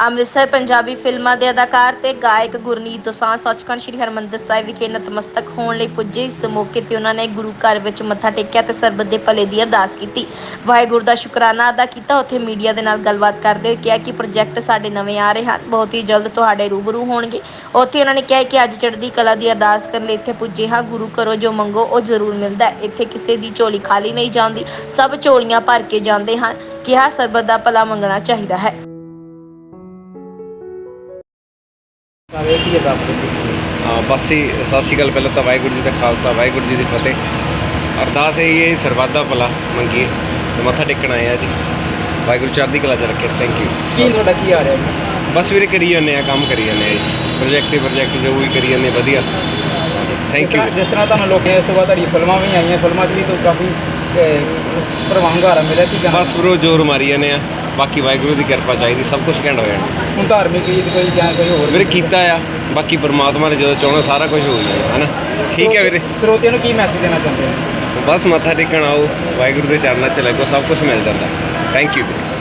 ਅੰਮ੍ਰਿਤਸਰ ਪੰਜਾਬੀ ਫਿਲਮਾਂ ਦੇ ਅਦਾਕਾਰ ਤੇ ਗਾਇਕ ਗੁਰਨੀਤ ਦੋਸਾਂਝ, ਸੱਚਖੰਡ ਸ੍ਰੀ ਹਰਿਮੰਦਰ ਸਾਹਿਬ ਵਿਖੇ ਨਤਮਸਤਕ ਹੋਣ ਲਈ ਪੁੱਜੇ। ਇਸ ਮੌਕੇ ਤੇ ਉਹਨਾਂ ਨੇ ਗੁਰੂ ਘਰ ਵਿੱਚ ਮੱਥਾ ਟੇਕਿਆ ਤੇ ਸਰਬਤ ਦੇ ਭਲੇ ਦੀ ਅਰਦਾਸ ਕੀਤੀ। ਵਾਹਿਗੁਰੂ ਦਾ ਸ਼ੁਕਰਾਨਾ ਅਦਾ ਕੀਤਾ। ਉੱਥੇ ਮੀਡੀਆ ਦੇ ਨਾਲ ਗੱਲਬਾਤ ਕਰਦੇ ਹੋਏ ਕਿਹਾ ਕਿ ਪ੍ਰੋਜੈਕਟ ਸਾਡੇ ਨਵੇਂ ਆ ਰਹੇ ਹਨ। ਬਹੁਤ ਹੀ ਜਲਦ ਤੁਹਾਡੇ ਰੂਬਰੂ ਹੋਣਗੇ। ਉੱਥੇ ਉਹਨਾਂ ਨੇ ਕਿਹਾ ਕਿ ਅੱਜ ਚੜ੍ਹਦੀ ਕਲਾ ਦੀ ਅਰਦਾਸ ਕਰਨ ਲਈ ਇੱਥੇ ਪੁੱਜੇ ਹਾਂ। ਗੁਰੂ ਘਰੋਂ ਜੋ ਮੰਗੋ, ਉਹ ਜ਼ਰੂਰ ਮਿਲਦਾ ਹੈ। ਇੱਥੇ ਕਿਸੇ ਦੀ ਝੋਲੀ ਖਾਲੀ ਨਹੀਂ ਜਾਂਦੀ। ਸਭ ਝੋਲੀਆਂ ਭਰ ਕੇ ਜਾਂਦੇ ਹਨ। ਕਿਹਾ, ਸਰਬਤ ਦਾ ਭਲਾ ਮੰਗਣਾ ਚਾਹੀਦਾ ਹੈ। ਸਾਰੇ ਕੀ ਅਰਦਾਸ ਕੀਤੀ ਹਾਂ ਬਸ ਸਤਿ ਸ਼੍ਰੀ ਅਕਾਲ ਪਹਿਲਾਂ ਤਾਂ ਵਾਹਿਗੁਰੂ ਜੀ ਦਾ ਖਾਲਸਾ ਵਾਹਿਗੁਰੂ ਜੀ ਦੀ ਫਤਿਹ। ਅਰਦਾਸ ਇਹ ਹੈ ਸਰਬੱਤ ਦਾ ਭਲਾ ਮੰਗੀਏ ਤੇ ਮੱਥਾ ਟੇਕਣ ਆਏ ਆ ਜੀ। ਵਾਹਿਗੁਰੂ ਚੜ੍ਹਦੀ ਕਲਾ ਚ ਰੱਖੇ ਥੈਂਕ ਕੀ ਯੂ ਤੁਹਾਡਾ ਕੀ ਆ ਰਿਹਾ ਜੀ ਬਸ ਵੀਰੇ ਕਰੀ ਜਾਂਦੇ ਆ ਕੰਮ ਕਰੀ ਜਾਂਦੇ ਆ ਜੀ। ਪ੍ਰੋਜੈਕਟ ਹੀ ਪ੍ਰੋਜੈਕਟ ਜੋ ਵੀ ਕਰੀ ਜਾਂਦੇ ਵਧੀਆ। ਜਿਸ ਥੈਂਕ ਯੂ ਤਰ੍ਹਾਂ- ਜਿਸ ਤਰ੍ਹਾਂ ਤੁਹਾਨੂੰ ਲੋਕਾਂ ਇਸ ਤੋਂ ਬਾਅਦ ਤੁਹਾਡੀ ਫਿਲਮਾਂ ਵੀ ਆਈਆਂ ਫਿਲਮਾਂ 'ਚ ਵੀ ਤਾਂ ਕਾਫੀ ਪ੍ਰਵਾਨਗਾਰਾ ਮਿਲਿਆ ਕੀ ਕਹਿਣਾ? ਬਸ ਬਰੋ ਜੋਰ ਮਾਰੀ ਜਾਂਦੇ ਆ ਬਾਕੀ ਵਾਹਿਗੁਰੂ ਦੀ ਕਿਰਪਾ ਚਾਹੀਦੀ ਸਭ ਕੁਝ ਘੈਂਟ ਹੋ ਜਾਣਾ। ਹੁਣ ਧਾਰਮਿਕ ਗੀਤ ਕੋਈ ਜਾਂ ਕੋਈ ਹੋਰ ਵੀਰੇ ਕੀਤਾ ਆ ਬਾਕੀ ਪਰਮਾਤਮਾ ਨੇ ਜਦੋਂ ਚਾਹਣਾ ਸਾਰਾ ਕੁਝ ਹੋ ਜਾਣਾ ਹਨਾ? ਠੀਕ ਹੈ ਵੀਰੇ। ਸਰੋਤਿਆਂ ਨੂੰ ਕੀ ਮੈਸੇਜ ਦੇਣਾ ਚਾਹੁੰਦੇ ਹੋ? ਬਸ ਮੱਥਾ ਟੇਕਣ ਆਓ ਵਾਹਿਗੁਰੂ ਦੇ ਚਰਨਾਂ ਚ ਲੱਗੋ ਸਭ ਕੁਝ ਮਿਲ ਜਾਂਦਾ। ਥੈਂਕ ਯੂ ਵੀਰੇ